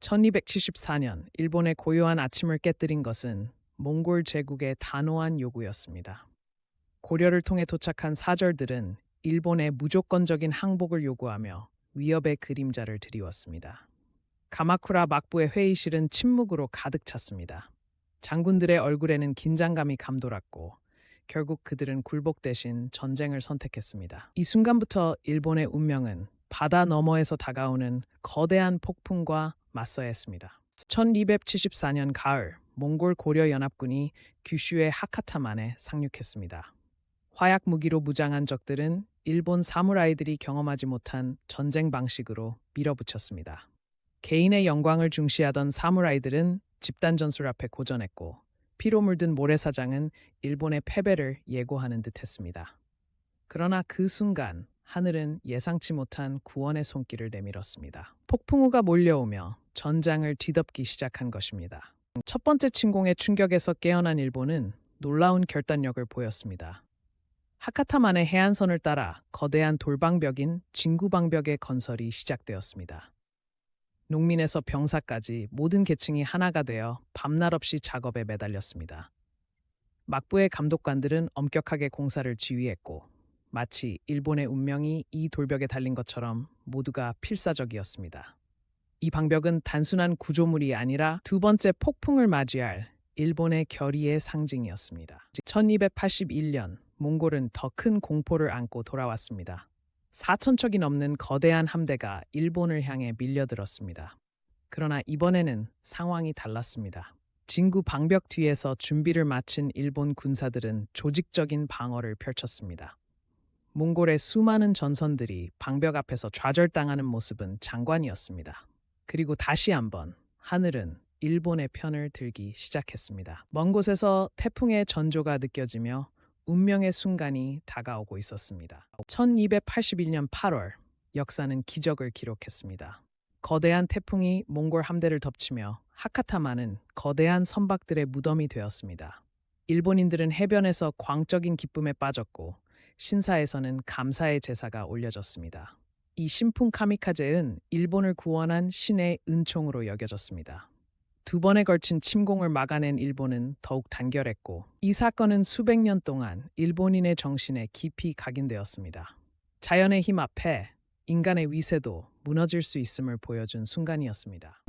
1274년 일본의 고요한 아침을 깨뜨린 것은 몽골 제국의 단호한 요구였습니다. 고려를 통해 도착한 사절들은 일본의 무조건적인 항복을 요구하며 위협의 그림자를 드리웠습니다. 가마쿠라 막부의 회의실은 침묵으로 가득 찼습니다. 장군들의 얼굴에는 긴장감이 감돌았고 결국 그들은 굴복 대신 전쟁을 선택했습니다. 이 순간부터 일본의 운명은 바다 너머에서 다가오는 거대한 폭풍과 맞서야 했습니다. 1274년 가을 몽골 고려 연합군이 규슈의 하카타만에 상륙했습니다. 화약 무기로 무장한 적들은 일본 사무라이들이 경험하지 못한 전쟁 방식으로 밀어붙였습니다. 개인의 영광을 중시하던 사무라이들은 집단 전술 앞에 고전했고 피로 물든 모래사장은 일본의 패배를 예고하는 듯했습니다. 그러나 그 순간 하늘은 예상치 못한 구원의 손길을 내밀었습니다. 폭풍우가 몰려오며 전장을 뒤덮기 시작한 것입니다. 첫 번째 침공의 충격에서 깨어난 일본은 놀라운 결단력을 보였습니다. 하카타만의 해안선을 따라 거대한 돌방벽인 진구방벽의 건설이 시작되었습니다. 농민에서 병사까지 모든 계층이 하나가 되어 밤낮 없이 작업에 매달렸습니다. 막부의 감독관들은 엄격하게 공사를 지휘했고 마치 일본의 운명이 이 돌벽에 달린 것처럼 모두가 필사적이었습니다. 이 방벽은 단순한 구조물이 아니라 두 번째 폭풍을 맞이할 일본의 결의의 상징이었습니다. 1281년 몽골은 더 큰 공포를 안고 돌아왔습니다. 4천 척이 넘는 거대한 함대가 일본을 향해 밀려들었습니다. 그러나 이번에는 상황이 달랐습니다. 진구 방벽 뒤에서 준비를 마친 일본 군사들은 조직적인 방어를 펼쳤습니다. 몽골의 수많은 전선들이 방벽 앞에서 좌절당하는 모습은 장관이었습니다. 그리고 다시 한번 하늘은 일본의 편을 들기 시작했습니다. 먼 곳에서 태풍의 전조가 느껴지며 운명의 순간이 다가오고 있었습니다. 1281년 8월 역사는 기적을 기록했습니다. 거대한 태풍이 몽골 함대를 덮치며 하카타만은 거대한 선박들의 무덤이 되었습니다. 일본인들은 해변에서 광적인 기쁨에 빠졌고 신사에서는 감사의 제사가 올려졌습니다. 이 신풍 카미카제는 일본을 구원한 신의 은총으로 여겨졌습니다. 두 번에 걸친 침공을 막아낸 일본은 더욱 단결했고 이 사건은 수백 년 동안 일본인의 정신에 깊이 각인되었습니다. 자연의 힘 앞에 인간의 위세도 무너질 수 있음을 보여준 순간이었습니다.